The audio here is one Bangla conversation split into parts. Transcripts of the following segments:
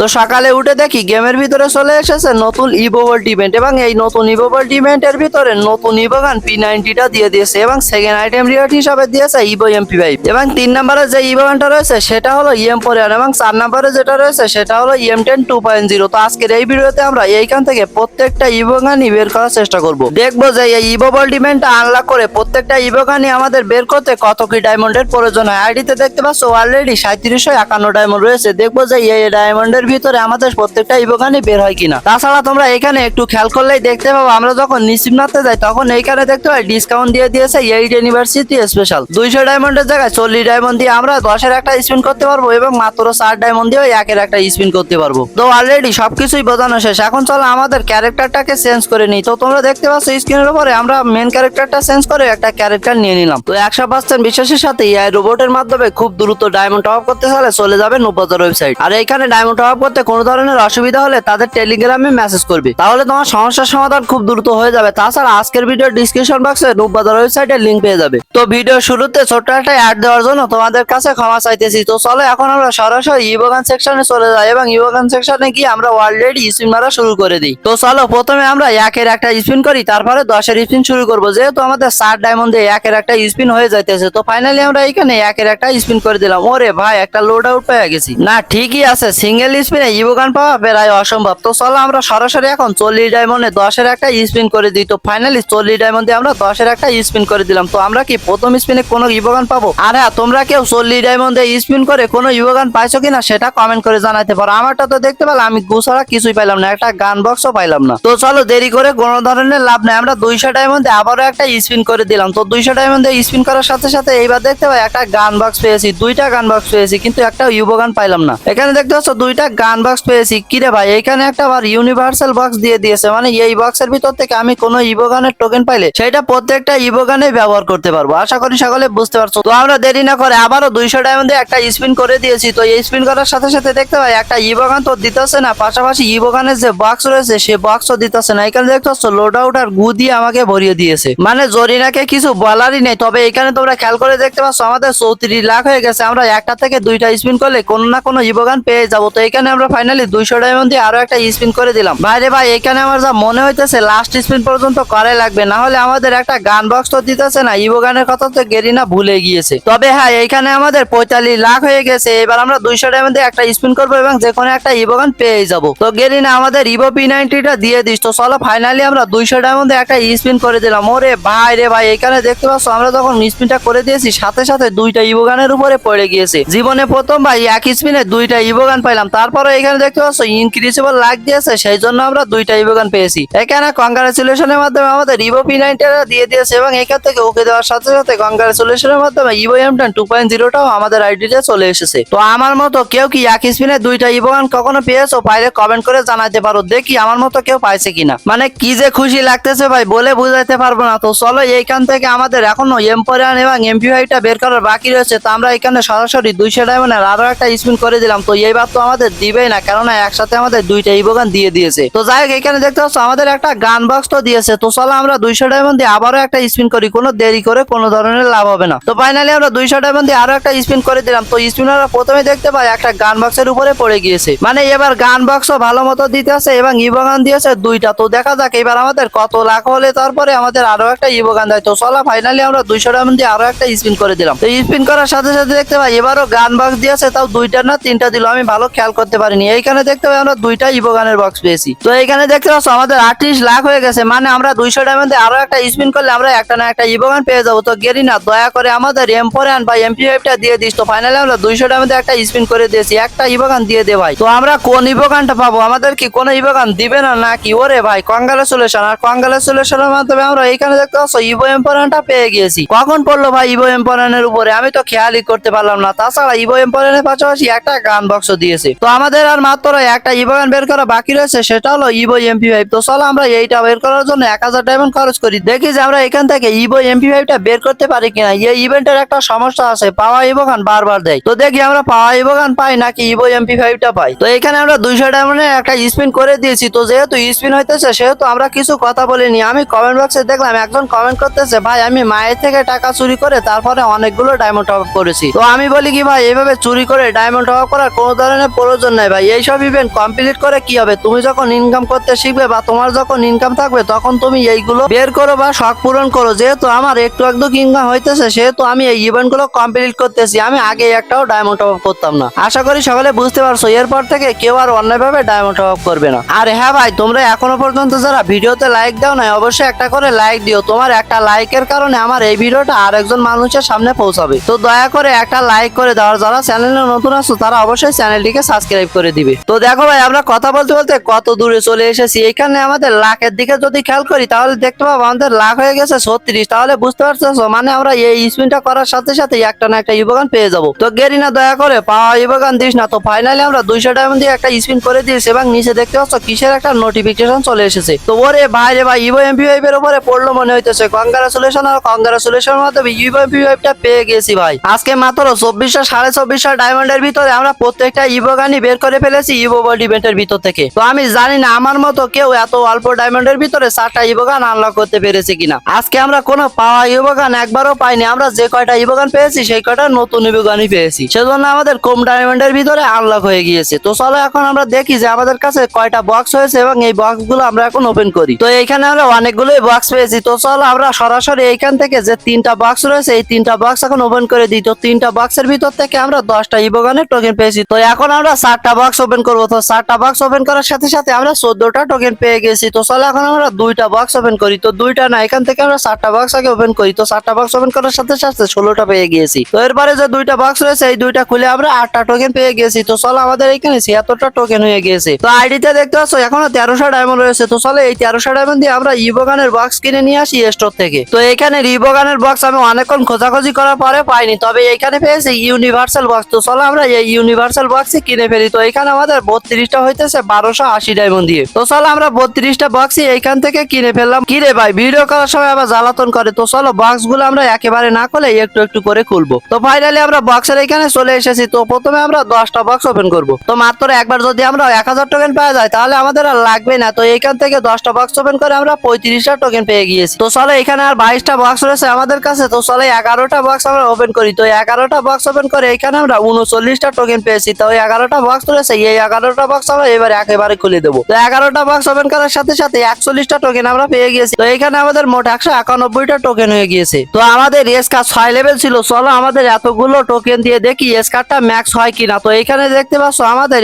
তো সকালে উঠে দেখি গেমের ভিতরে চলে এসেছে নতুন ইভো ওয়ার্ল্ড ইভেন্ট এবং এই নতুন ইভো ওয়ার্ল্ড ইভেন্টের ভিতরে নতুন ইভোগান পি নাইনটিটা দিয়ে দিয়েছে এবং সেকেন্ড আইটেম রিওয়ার্ড হিসাবে দিয়েছে ইভো এমপি ফাইভ এবং তিন নম্বরে যে ইভোগানটা রয়েছে সেটা হলো ইএম ফোরিয়ান এবং চার নম্বরে যেটা রয়েছে সেটা হলো EM ten two point zero তো আজকের এই ভিডিওতে আমরা এইখান থেকে প্রত্যেকটা ইভোগানই বের করার চেষ্টা করব। দেখব যে এই ইভো ওয়ার্ল্ড ইভেন্টটা আনলক করে প্রত্যেকটা ইভোগানই আমাদের বের করতে কত কি ডায়মন্ডের প্রয়োজন হয়। আইডিতে দেখতে পাচ্ছ অলরেডি সাঁত্রিশশো একান্ন ডায়মন্ড রয়েছে। দেখব যে এই ডায়মন্ডের ভিতরে আমাদের প্রত্যেকটা ইভোগানই বের হয় কিনা? তাছাড়া তোমরা এখানে একটু খেয়াল করলেই দেখতে পাবো, আমরা যখন নিশ্চিমনাথে যাই, তখন এইখানে দেখতে পাই ডিসকাউন্ট দিয়ে দিয়েছে এইট ইউনিভার্সিটি স্পেশাল দুইশো ডায়মন্ডের জায়গায় চল্লিশ ডায়মন্ড দিয়ে আমরা দশের একটা স্পিন করতে পারব এবং মাত্র চার ডায়মন্ড দিয়ে একের একটা স্পিন করতে পারব। তো অলরেডি সবকিছুই বোঝানো শেষ। এখন চলো আমাদের ক্যারেক্টারটাকে চেঞ্জ করে নিই। তো তোমরা দেখতে পাচ্ছ স্ক্রিনের উপরে আমরা মেন ক্যারেক্টারটা চেঞ্জ করে একটা ক্যারেক্টার নিয়ে নিলাম। তো একশো পার্সেন্ট বিশ্বাসের সাথে এই রোবটের মাধ্যমে খুব দ্রুত ডায়মন্ড টপ করতে চলে যাবে নুবাজার ওয়েবসাইট আর এখানে ডায়মন্ড টপ করতে কোনো ধরনের অসুবিধা হলে তাদের টেলিগ্রামে মেসেজ করবে। তাহলে তোমার সমস্যার সমাধান খুব দ্রুত হয়ে যাবে। তাছাড়া আজকের ভিডিও ডিসক্রিপশন বক্সে নুবাজার ওয়েবসাইটের লিঙ্ক পেয়ে যাবে। তো ভিডিও শুরুতে ছোট্ট একটা অ্যাড দেওয়ার জন্য তোমাদের কাছে ক্ষমা চাইতেছি। তো চলো, এখন আমরা সরাসরি ইভোগান সেকশনে চলে যাই এবং ইভোগান সেকশনে গিয়ে আমরা অলরেডি স্পিন মারা শুরু করে দিই। তো চলো, প্রথমে আমরা একের একটা স্পিন করি, তারপরে দশের স্পিন শুরু করব। যেহেতু আমাদের চার ডায়মন্ডে একের একটা স্পিন হয়ে যাইতেছে, তো ফাইনালি আমরা এখানে একের একটা স্পিন করে দিলাম। ওরে ভাই, একটা লোড আউট পেয়ে গেছি। না, ঠিকই আছে সিঙ্গেল স্পিনে ইভোগান পাওয়া প্রায় অসম্ভব। তো চলো আমরা সরাসরি এখন চল্লিশ ডায়মন্ডে দশের একটা স্পিন করে দিই। তো ফাইনালি চল্লিশ ডায়মন্ডে আমরা দশের একটা স্পিন করে দিলাম। তো আমরা কি প্রথম স্পিনে কোনো ইভোগান পাবো? আর হ্যাঁ তোমরা কেউ চল্লিশ ডায়মন্ডে স্পিন করে কোনো ইভোগান পাইছো কিনা সেটা কমেন্ট করে জানাতে পারো। আমারটা তো দেখতে পেলাম আমি গুছাড়া কিছুই পাইলাম না, একটা গান বক্সও পাইলাম না। তো চলো দেরি করে কোনো ধরনের লাভ নেই। আমরা দুইশো ডায়মন্ডে আবারও একটা স্পিন করে দিলাম। তো দুইশো ডায়মন্ডে স্পিন করার সাথে সাথে এইবার দেখতে পাই একটা গান বক্স পেয়েছি, দুইটা গান বক্স পেয়েছি, কিন্তু একটা ইউবোগান পাইলাম না। এখানে দেখতে পাচ্ছ দুইটা গান বক্স পেয়েছি। কিরে ভাই? এখানে একটা আবার ইউনিভার্সাল বক্স দিয়ে দিয়েছে। মানে এই বক্সের ভিতর থেকে আমি কোনো ইবোগানের টোকেন পাইলে সেটা প্রত্যেকটা ইবোগানে ব্যবহার করতে পারব। আশা করি সকলে বুঝতে পারছ। তো আমরা দেরি না করে আবারও দুইশো ডায়মন্ডে একটা স্পিন করে দিয়েছি। তো এই স্পিন করার সাথে সাথে দেখতে পাই একটা ইবোগান তো দিতেছে না। পাশাপাশি ইবোগানের যে বক্স রয়েছে, সে বক্সও দিতেছে না। এখানে দেখতে পাচ্ছ লোড আউট আর গু দিয়ে আমাকে ভরিয়ে দিয়েছে। মানে জরিনাকে কিছু বলারই নেই। তবে এখানে তোমরা খেয়াল করে দেখতে পাচ্ছ, আমাদের চৌত্রিশ লাখ হয়ে গেছে। আমরা একটা থেকে দুইটা স্পিন করলে কোনো না কোনো ইবোগান পেয়ে যাব। তো এখানে আমরা ফাইনালি দুইশো ডায়মন্ড দিয়ে আরও একটা স্পিন করে দিলাম। ভাইরে ভাই, এখানে আমার যা মনে হইতেছে লাস্ট স্পিন পর্যন্ত করাই লাগবে। না হলে আমাদের একটা গান বক্স তো দিতেছে না ইবোগানের কথা তো গেরিনা ভুলে গিয়েছে। তবে হ্যাঁ এখানে আমাদের পঁয়তাল্লিশ লাখ হয়ে গেছে। এবার আমরা দুইশো ডায়মন্ড দিয়ে একটা স্পিন করব এবং যে কোনো একটা ইবোগান পেয়ে যাব। তো গেরিনা, আমাদের ইভো পি নাইনটিটা দিয়ে দিস। তো চলো ফাইনালি আমরা দুইশো ডায়মন্ড দিয়ে একটা স্পিন করে দিলাম। ওরে ভাই রে ভাই, এখানে দেখতে পাচ্ছ, আমরা যখন স্পিনটা করে দিয়েছি, সাথে সাথে দুইটা ইবোগানের উপরে পড়ে গিয়েছে। জীবনে প্রথম ভাই এক স্পিনে দুইটা ইবোগান পাইলাম। তারপরে এখানে দেখতে পাচ্ছ ইনক্রিজেবল লাগ দিয়েছে সেই জন্য আমরা দুইটা ইবোগান পেয়েছি। এখানে কংগ্রাচুলেশনের মাধ্যমে আমাদের ইভো পি নাইনটা দিয়ে দিয়েছে এবং এখান থেকে ওকে দেওয়ার সাথে সাথে কংগ্রাচুলেশনের মাধ্যমে Evo M ten two point জিরোটাও আমাদের আইডিতে চলে এসেছে। তো আমার মতো কেউ কি এক স্পিনে দুইটা ইবোগান কখনো পেয়েছ? বাইরে কমেন্ট করে জানাতে পারো, দেখি আমার মতো কেউ পাইছে কিনা। মানে কি যে খুশি লাগতেছে ভাই, বলে বুঝাইতে পারব না। তো চলো, এইখান থেকে আমাদের এখনও এম্পোরিয়ান এবং এমপি ফাইভটা বের করার বাকি রয়েছে। তো আমরা এখানে সরাসরি দুইশো ডায়মন্ডের আরও একটা স্পিন করে দিলাম। তো এইবার তো আমাদের দিবেই না, কেননা একসাথে আমাদের দুইটা ইবোগান দিয়ে দিয়েছে। তো যাই হোক, এখানে দেখতে পাচ্ছ, আমাদের একটা গান বক্স তো দিয়েছে। তো চলো আমরা দুইশো ডায়মন্ড দিয়ে আবারও একটা স্পিন করি, কোনো দেরি করে কোনো ধরনের লাভ হবে না। তো ফাইনালি আমরা দুইশো ডায়মন্ড দিয়ে আরও একটা স্পিন করে দিলাম। তো স্পিনাররা প্রথমে দেখতে পাই একটা গান বক্সের উপরে পড়ে গিয়েছে। মানে এবার গান বক্সও ভালো মতো দিতে আছে এবং ইবোগান দিয়েছে দুইটা। তো দেখা যাক এবার আমাদের কত লাখ হলে তারপরে আমাদের আরও একটা ইবোগান দেয়। তো চলো ফাইনালি আমরা দুইশো ডায়মন্ড দিয়ে আরও একটা স্পিন করে দিলাম। তো স্পিন করার সাথে সাথে দেখতে পাই, এবারও গান বক্স দিয়েছে, তাও দুইটা না, তিনটা দিল। আমি ভালো খেয়াল পারিনি। এইখানে দেখতে পাই আমরা দুইটা ইবোগানের বক্স পেয়েছি। তো এইখানে দেখতে পাচ্ছ, আমাদের আটত্রিশ লাখ হয়ে গেছে। মানে আমরা দুইশো ডায়মন্ডে আরও একটা স্পিন করলে আমরা একটা না একটা ইবোগান পেয়ে যাব। তো গেরি না দয়া করে আমাদের এম্পোরিয়ান বা এমপি ফাইভটা দিয়ে দিস। তো ফাইনালি আমরা দুইশো ডায়মন্ডে একটা স্পিন করে দিয়েছি। একটা ইবোগান দিয়ে দে ভাই। তো আমরা কোন ইবোগানটা পাবো? আমাদের কি কোনো ইবোগান দিবে না নাকি? ওরে ভাই কংগ্রাচুলেশন আর কংগ্রাচুলেশনের মাধ্যমে আমরা এইখানে দেখতে পাচ্ছ ইভো এম্পোরিয়ানটা পেয়ে গিয়েছি। কখন পড়ল ভাই ইভো এম্পোরিয়ানের উপরে? আমি তো খেয়ালই করতে পারলাম না। তাছাড়া ইভো এম্পোরিয়ানের পাশাপাশি একটা গান বক্স দিয়েছে। তো আমাদের আর মাত্র একটা ইভোগান বের করা বাকি রয়েছে, সেটা হলো ইভো এমপি ফাইভ তো চলো আমরা এইটা বের করার জন্য এক হাজার ডায়মন্ড খরচ করি। দেখি যে আমরা এখান থেকে ইভো এমপি ফাইভটা বের করতে পারি কিনা। এই ইভেন্টের একটা সমস্যা আছে, পাওয়া ইভোগান বারবার দেয়। তো দেখি আমরা পাওয়া ইভোগান পাই নাকি ইভো এমপি ফাইভটা পাই। তো এখানে আমরা দুইশো ডায়মন্ডের একটা স্পিন করে দিয়েছি। তো যেহেতু স্পিন হইতেছে, সেহেতু আমরা কিছু কথা বলিনি। আমি কমেন্ট বক্সে দেখলাম, একজন কমেন্ট করতেছে, ভাই, আমি মায়ের থেকে টাকা চুরি করে তারপরে অনেকগুলো ডায়মন্ড টপ করেছি। তো আমি বলি কি, ভাই, এভাবে চুরি করে ডায়মন্ড টপ করার কোনো ধরনের প্রয়োজন প্রয়োজন নাই ভাই। এইসব ইভেন্ট কমপ্লিট করে কি হবে? তুমি যখন ইনকাম করতে শিখবে বা তোমার যখন ইনকাম থাকবে, তখন তুমি এইগুলো বের করো বা শখ পূরণ করো। যেহেতু আমার একটু একটু ইনকাম হইতেছে, সেহেতু আমি এই ইভেন্টগুলো কমপ্লিট করতেছি। আমি আগে একটাও ডায়মন্ড টপ করতাম না। আশা করি সকলে বুঝতে পারছ, এরপর থেকে কেউ আর অন্যভাবে ডায়মন্ড টপ করবে না। আর হ্যাঁ ভাই, তোমরা এখনও পর্যন্ত যারা ভিডিওতে লাইক দাও না অবশ্যই একটা করে লাইক দিও। তোমার একটা লাইকের কারণে আমার এই ভিডিওটা আরেকজন মানুষের সামনে পৌঁছাবে। তো দয়া করে একটা লাইক করে দেওয়ার যারা চ্যানেলে নতুন আছো, তারা অবশ্যই চ্যানেলটিকে সাবস্ক্রাইব করে দিবে। তো দেখো ভাই, আমরা কথা বলতে বলতে কত দূরে চলে এসেছি। এখানে আমাদের লাখের দিকে যদি খেয়াল করি, তাহলে দেখতে পাবো আমাদের লাখ হয়ে গেছে ছত্রিশ। তাহলে বুঝতে পারছ? মানে আমরা এই স্পিনটা করার সাথে সাথে একটা না একটা ইবোগান পেয়ে যাব। তো গেরি না দয়া করে পাওয়া ইবোগান দিস না। তো ফাইনালি আমরা দুইশো ডায়মন্ড দিয়ে একটা স্পিন করে দিয়েছি এবং নিচে দেখতে পাচ্ছ কিসের একটা নোটিফিকেশন চলে এসেছে। তো ওরে ভাই রে ভাই ইভো এমপি ওয়েবের উপরে পড়ল মনে হইতেছে। কংগ্রাচুলেশন আর কংগ্রাচুলেশন মাধ্যমে ইভো এমপি ওয়েবটা পেয়ে গেছি ভাই। আজকে মাত্র চব্বিশশো সাড়ে চব্বিশশো ডায়মন্ডের ভিতরে আমরা প্রত্যেকটা ইভো গানই বের করে ফেলেছি ইভো ওয়ার্ল্ড ইভেন্টের ভিতর থেকে। তো আমি জানি না, আমার মতো কেউ এত অল্প ডায়মন্ডের ভিতরে চারটা ইভো গান আনলক করতে পেরেছে কিনা। আজকে আমরা কোনো পাওয়া ইভো গান একবারও পাইনি, আমরা যে কয়টা ইভো গান পেয়েছি, সেই কয়টা নতুন ইভো গানই পেয়েছি। সেজন্য আমাদের কম ডায়মন্ডের ভিতরে আনলক হয়ে গিয়েছে। তো চলো এখন আমরা দেখি যে আমাদের কাছে কয়টা বক্স হয়েছে এবং এই বক্সগুলো আমরা এখন ওপেন করি। তো এইখানে আমরা অনেকগুলোই বক্স পেয়েছি। তো চলো আমরা সরাসরি এইখান থেকে যে তিনটা বক্স রয়েছে, এই তিনটা বক্স এখন ওপেন করে দিই। তো তিনটা বক্সের ভিতর থেকে আমরা দশটা ইবোগানের টোকেন পেয়েছি। তো এখন আমরা চারটা বক্স ওপেন করব। তো চারটা বক্স ওপেন করার সাথে সাথে আমরা চোদ্দটা টোকেন পেয়ে গেছি। তো চলো, এখন আমরা দুইটা বক্স ওপেন করি। তো দুইটা না, এখান থেকে আমরা চারটা বক্স আগে ওপেন করি। তো চারটা বক্স ওপেন করার সাথে সাথে ষোলোটা পেয়ে গিয়েছি। তো এরপরে যে দুইটা বক্স রয়েছে, এই দুইটা খুলে আমরা আটটা টোকেন পেয়ে গেছি। তো চলো, আমাদের এখানে ছিয়াত্তরটা টোকেন হয়ে গিয়েছে। তো আইডিতে দেখতে পাচ্ছ, এখনও তেরোশো ডায়মন্ড রয়েছে। তো চলো, এই তেরোশো ডায়মন্ড দিয়ে আমরা ইবোগানের বক্স কিনে নিয়ে আসি স্টোর থেকে। তো এখানে রিবোগানের বক্স আমি অনেকক্ষণ খোঁজাখুঁজি করার পরে পাইনি। তবে এখানে পেয়েছি ইউনিভার্সাল বক্স তো চলো, আমরা এই ইউনিভার্সাল বক্সই কিনে ফেলি। তো এখানে আমাদের বত্রিশটা হইতেছে বারোশো আশি ডায়মন্ড দিয়ে। তো চলো আমরা বত্রিশটা বক্সই এইখান থেকে কিনে ফেললাম। কিরে ভাই ভিডিও করার সময় আবার জ্বালাতন করে। তো চলো বক্সগুলো আমরা একেবারে না খুলে একটু একটু করে খুলবো। তো ফাইনালি আমরা বক্সের এখানে চলে এসেছি। তো প্রথমে আমরা দশটা বক্স ওপেন করব। তো মাত্র একবার যদি আমরা এক হাজার টোকেন পাওয়া যায়, তাহলে আমাদের আর লাগবে না। তো এইখান থেকে দশটা বক্স ওপেন করে আমরা পঁয়ত্রিশটা টোকেন পেয়ে গিয়েছি। তো চলো এখানে আর বাইশটা বক্স রয়েছে আমাদের কাছে। তো চলো এগারোটা বক্স আমরা ওপেন করি। তো এগারোটা বক্স ওপেন করে এখানে আমরা উনচল্লিশটা টোকেন পেয়েছি। তো এগারোটা বক্স রয়েছে এই এগারোটা বক্স আমরা এবার একেবারে খুলে দেবো। তো এগারোটা বক্স ওপেন করার সাথে সাথে একচল্লিশটা টোকেন আমরা পেয়ে তো এখানে আমাদের মোট একশো একানব্বইটা টোকেন হয়ে গিয়েছে। তো আমাদের ছয় লেভেল ছিল, চলো আমাদের এতগুলো টোকেন দিয়ে দেখি ম্যাক্স হয় কিনা। তো এখানে দেখতে পাচ্ছ, আমাদের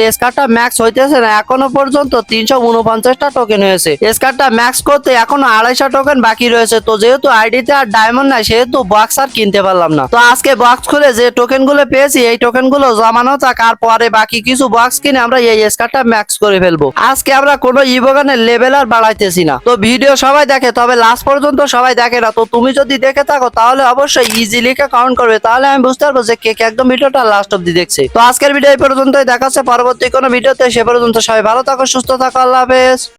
ম্যাক্স হইতেছে না, এখনও পর্যন্ত তিনশো উনপঞ্চাশটা টোকেন হয়েছে। এসকারটা ম্যাক্স করতে এখনও আড়াইশো টোকেন বাকি রয়েছে। তো যেহেতু আইডিতে আর ডায়মন্ড নাই, সেহেতু বক্স আর কিনতে পারলাম না। তো আজকে বক্স খুলে যে টোকেনগুলো পেয়েছি, এই টোকেনগুলো জমানো থাক, আর পরে বাকি কিছু বক্স কিনে আমরা এই স্কারটা ম্যাক্স করে ফেলব। আজকে আমরা কোনো ইভোগানের লেভেল আর বাড়াইতেছি না। তো ভিডিও সবাই দেখে, তবে লাস্ট পর্যন্ত সবাই দেখে না। তো তুমি যদি দেখে থাকো, তাহলে অবশ্যই ইজিলি কাউন্ট করবে। তাহলে আমি বুঝতে পারব যে কে একদম ভিডিওটা লাস্ট অব্দি দেখছে। তো আজকের ভিডিও এই পর্যন্তই। দেখাচ্ছে পরবর্তী কোনো ভিডিওতে সে পর্যন্ত সবাই ভালো থাকো, সুস্থ থাকো, আল্লাহ হাফেজ।